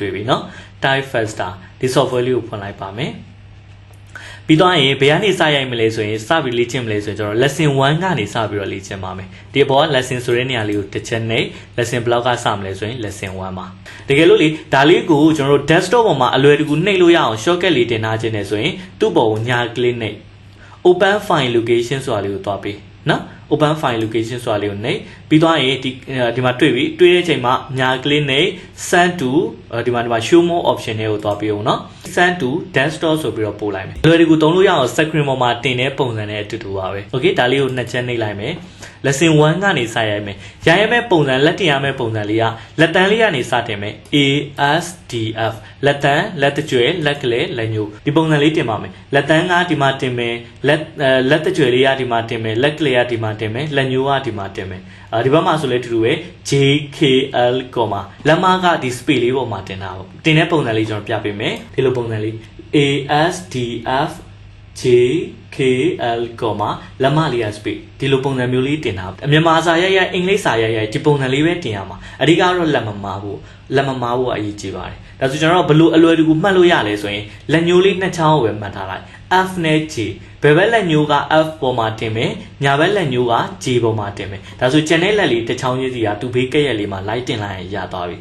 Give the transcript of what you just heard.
တွေ့ပြီเนาะ type faster ဒီ software လေးကိုဖွင့်လိုက်ပါမယ်ပြီးတော့ရင်ဘယ်ကနေစရိုက်မလဲဆိုရင်စပြီးလေ့ကျင့်မလဲဆိုရင်ကျွန်တော် lesson 1ကနေစပြီးတော့လေ့ကျင့်ပါမယ်ဒီဘောက lesson ဆိုတဲ့နေရာလေးကိုတစ်ချက်နဲ့ lesson block ကစမလဲဆိုရင် lesson 1ပါတကယ်လို့လေဒါလေးကိုကျွန်တော်တို့ desktop ပေါ်မှာအလွယ်တကူနှိပ်လို့ရအောင် shortcut လေးတင်ထားခြင်းနဲ့ဆိုရင်သူ့ပေါ်ကိုညာ click နှိပ် open file location ဆိုတာလေးကိုတွားပေး နော် open file location ဆိုတာလေးကိုနှိပ်ပြီးသွားရင်ဒီဒီမှာတွေ့ပြီတွေ့တဲ့အချိန်မှာညာ click နှိပ် send to ဒီမှာဒီမှာ show more option တွေကိုတွားပေးအောင်နော် send to desktop ဆိုပြီးတော့ပို့လိုက်မယ်လွယ်တကူတုံးလို့ရအောင် screen ပေါ်မှာတင်တဲ့ပုံစံနဲ့အတူတူပါပဲ okay ဒါလေးကိုနှစ်ချက်နှိပ်လိုက်မယ် lesson 1ကနေစရိုက်မယ်ရိုက်ရမယ့်ပုံစံလက်တင်ရမယ့်ပုံစံလေးကလက်တန်းလေးကနေစတင်မယ် A S D F လက်တန်းလက်တကြွယ်လက်ကလေးလက်ညိုဒီပုံစံလေးတင်ပါမယ်လက်တန်းကဒီမှာတင်မယ်လက်အဲလက်တကြွယ်လေးကဒီမှာတင်မယ်လက်ကလေးကဒီမှာတင်မယ်လက်ညိုကဒီမှာတင်မယ်အာဒီဘက်မှာဆိုလဲတူတူပဲ J K L လက်မကဒီ space လေးပေါ်မှာတင်တာပေါ့တင်တဲ့ပုံစံလေးကျွန်တော်ပြပေးမယ်ဒီလိုပုံစံလေး A S D F J K L လက်မလေးရ space ဒီလိုပုံစံမျိုးလေးတင်တာအမြန်မာစာရိုက်ရိုက်အင်္ဂလိပ်စာရိုက်ရိုက်ဒီပုံစံလေးပဲတင်ရမှာအဓိကတော့လက်မမာဖို့လက်မမာဖို့အရေးကြီးပါတယ်ဒါဆိုကျွန်တော်တို့ဘလို့အလွယ်တကူမှတ်လို့ရလဲဆိုရင်လက်ညိုးလေးနှစ်ချောင်းကိုပဲမှတ်ထားလိုက် F နဲ့ J ဘယ်ဘက်လက်ညိုးက F ပေါ်မှာတင်မယ်ညာဘက်လက်ညိုးက J ပေါ်မှာတင်မယ်ဒါဆိုကျန်တဲ့လက်လေးတစ်ချောင်းချင်းစီကတူဘေးကက်ရက်လေးမှာလိုက်တင်လိုက်ရင်ရသွားပြီ